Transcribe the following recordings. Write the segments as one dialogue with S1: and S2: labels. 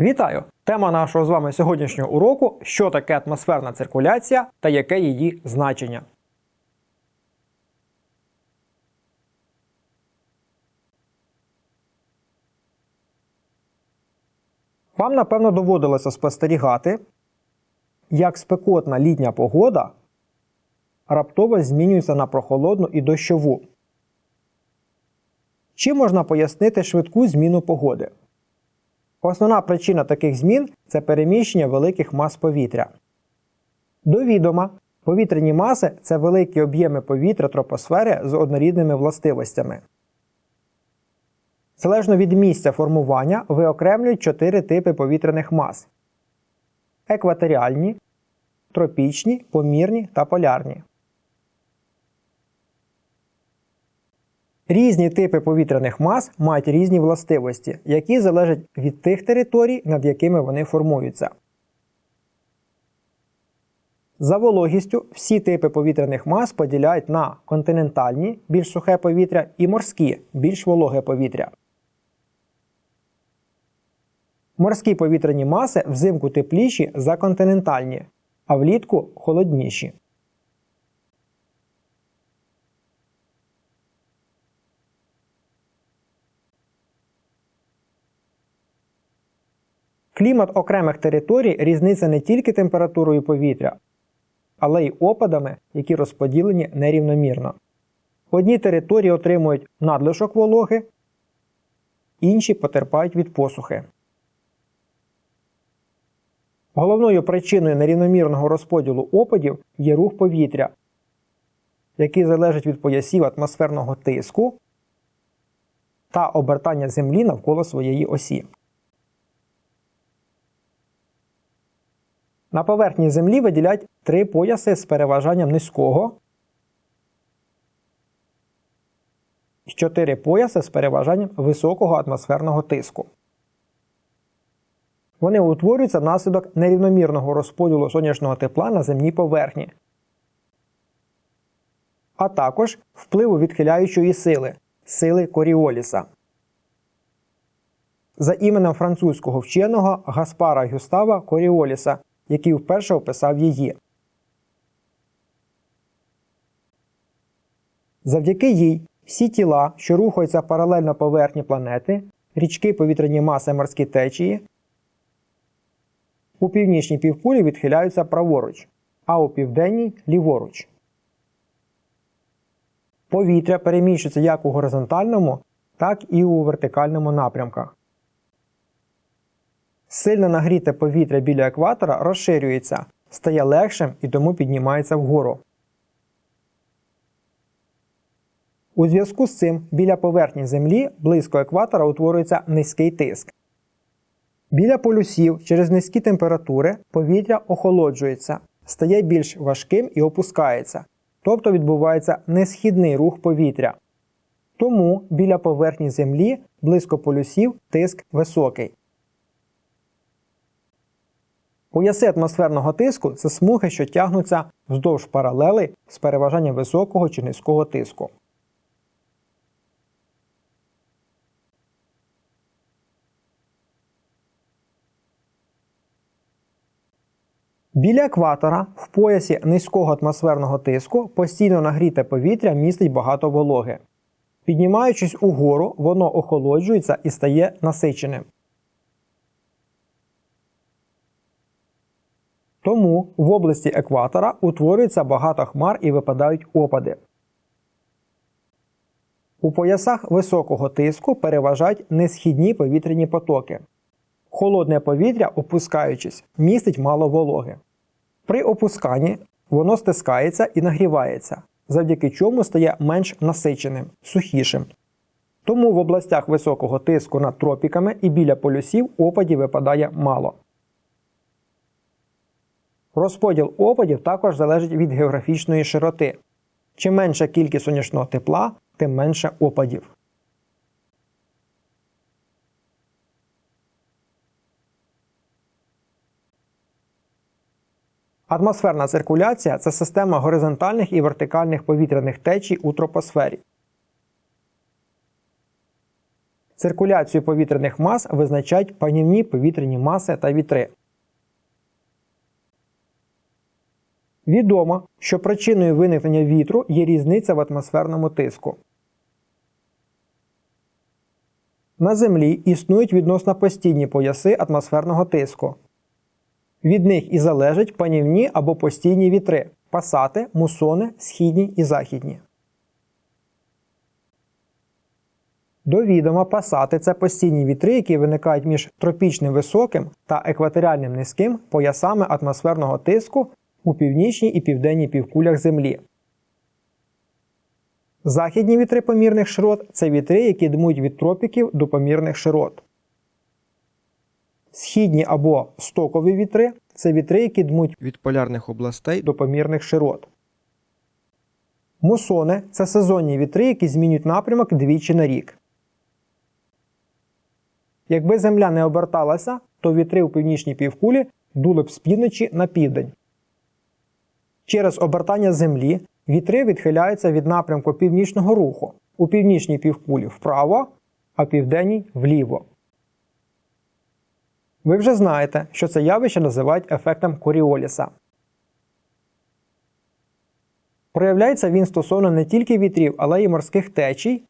S1: Вітаю! Тема нашого з вами сьогоднішнього уроку що таке атмосферна циркуляція та яке її значення. Вам, напевно, доводилося спостерігати, як спекотна літня погода раптово змінюється на прохолодну і дощову. Чим можна пояснити швидку зміну погоди? Основна причина таких змін це переміщення великих мас повітря. До відома, повітряні маси це великі об'єми повітря тропосфери з однорідними властивостями. Залежно від місця формування виокремлюють чотири типи повітряних мас: екваторіальні, тропічні, помірні та полярні. Різні типи повітряних мас мають різні властивості, які залежать від тих територій, над якими вони формуються. За вологістю всі типи повітряних мас поділяють на континентальні більш сухе повітря і морські більш вологе повітря. Морські повітряні маси взимку тепліші за континентальні, а влітку холодніші. Клімат окремих територій різниця не тільки температурою повітря, але й опадами, які розподілені нерівномірно. Одні території отримують надлишок вологи, інші потерпають від посухи. Головною причиною нерівномірного розподілу опадів є рух повітря, який залежить від поясів атмосферного тиску та обертання Землі навколо своєї осі. На поверхні Землі виділять три пояси з переважанням низького і чотири пояси з переважанням високого атмосферного тиску. Вони утворюються внаслідок нерівномірного розподілу сонячного тепла на земній поверхні, а також впливу відхиляючої сили сили Коріоліса. За іменем французького вченого Гаспара Гюстава Коріоліса який вперше описав її. Завдяки їй всі тіла, що рухаються паралельно поверхні планети, річки повітряні маси морські течії, у північній півкулі відхиляються праворуч, а у південній ліворуч. Повітря переміщується як у горизонтальному, так і у вертикальному напрямках. Сильно нагріте повітря біля екватора розширюється, стає легшим і тому піднімається вгору. У зв'язку з цим біля поверхні Землі близько екватора утворюється низький тиск. Біля полюсів через низькі температури повітря охолоджується, стає більш важким і опускається, тобто відбувається несхідний рух повітря. Тому біля поверхні Землі близько полюсів тиск високий. Пояси атмосферного тиску це смуги, що тягнуться вздовж паралелей з переважанням високого чи низького тиску. Біля екватора в поясі низького атмосферного тиску постійно нагріте повітря містить багато вологи. Піднімаючись угору, воно охолоджується і стає насиченим. Тому в області екватора утворюється багато хмар і випадають опади. У поясах високого тиску переважають несхідні повітряні потоки. Холодне повітря, опускаючись, містить мало вологи. При опусканні воно стискається і нагрівається, завдяки чому стає менш насиченим, сухішим. Тому в областях високого тиску над тропіками і біля полюсів опадів випадає мало. Розподіл опадів також залежить від географічної широти. Чим менша кількість сонячного тепла, тим менше опадів. Атмосферна циркуляція це система горизонтальних і вертикальних повітряних течій у тропосфері. Циркуляцію повітряних мас визначають панівні повітряні маси та вітри. Відомо, що причиною виникнення вітру є різниця в атмосферному тиску. На Землі існують відносно постійні пояси атмосферного тиску. Від них і залежать панівні або постійні вітри пасати, мусони, східні і західні. До відома пасати це постійні вітри, які виникають між тропічним високим та екваторіальним низьким поясами атмосферного тиску у північній і південній півкулях Землі. Західні вітри помірних широт це вітри, які дмуть від тропіків до помірних широт. Східні або стокові вітри це вітри, які дмуть
S2: від полярних областей
S1: до помірних широт. Мусони це сезонні вітри, які змінюють напрямок двічі на рік. Якби Земля не оберталася, то вітри у північній півкулі дули б з півночі на південь. Через обертання Землі вітри відхиляються від напрямку північного руху у північній півкулі вправо, а південній вліво. Ви вже знаєте, що це явище називають ефектом Коріоліса. Проявляється він стосовно не тільки вітрів, але й морських течій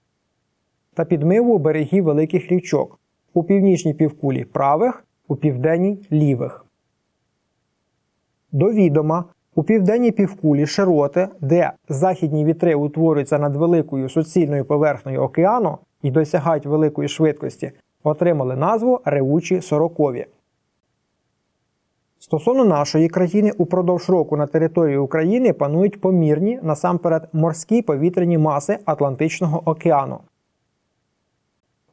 S1: та підмиву берегів великих річок у північній півкулі правих, у південній лівих. До відома, у південній півкулі широти, де західні вітри утворюються над великою суцільною поверхнею океану і досягають великої швидкості, отримали назву ревучі сорокові. Стосовно нашої країни, упродовж року на території України панують помірні насамперед морські повітряні маси Атлантичного океану.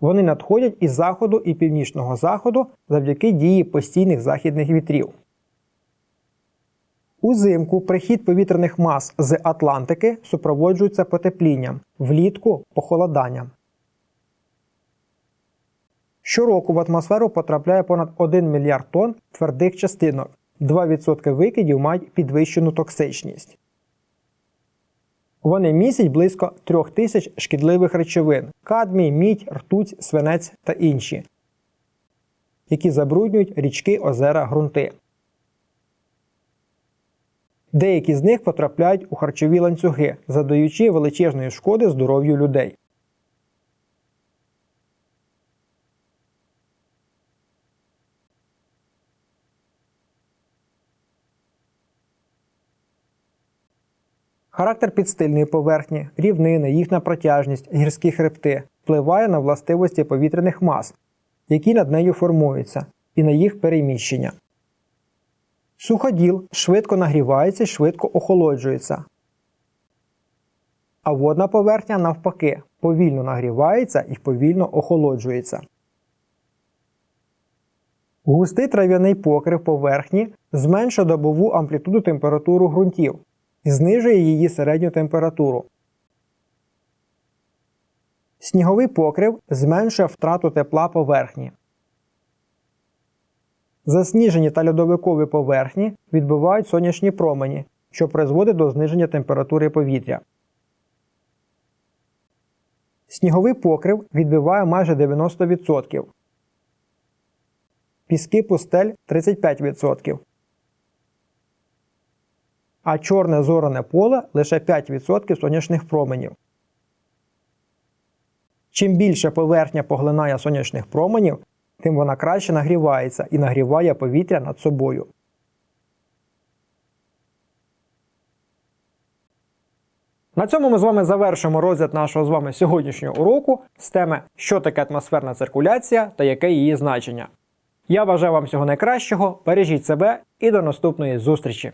S1: Вони надходять із заходу і північного заходу завдяки дії постійних західних вітрів. Узимку прихід повітряних мас з Атлантики супроводжується потеплінням, влітку похолоданням. Щороку в атмосферу потрапляє понад 1 мільярд тонн твердих частинок. 2% викидів мають підвищену токсичність. Вони містять близько 3 тисяч шкідливих речовин кадмій, мідь, ртуть, свинець та інші, які забруднюють річки, озера, ґрунти. Деякі з них потрапляють у харчові ланцюги, задаючи величезної шкоди здоров'ю людей. Характер підстильної поверхні, рівнини, їхня протяжність, гірські хребти впливає на властивості повітряних мас, які над нею формуються, і на їх переміщення. Суходіл швидко нагрівається і швидко охолоджується. А водна поверхня, навпаки, повільно нагрівається і повільно охолоджується. Густий трав'яний покрив поверхні зменшує добову амплітуду температуру ґрунтів і знижує її середню температуру. Сніговий покрив зменшує втрату тепла поверхні. Засніжені та льодовикові поверхні відбивають сонячні промені, що призводить до зниження температури повітря. Сніговий покрив відбиває майже 90%. Піски пустель 35%. А чорне зоране поле лише 5% сонячних променів. Чим більше поверхня поглинає сонячних променів, тим вона краще нагрівається і нагріває повітря над собою. На цьому ми з вами завершимо розгляд нашого з вами сьогоднішнього уроку з теми, що таке атмосферна циркуляція та яке її значення. Я бажаю вам всього найкращого, бережіть себе і до наступної зустрічі!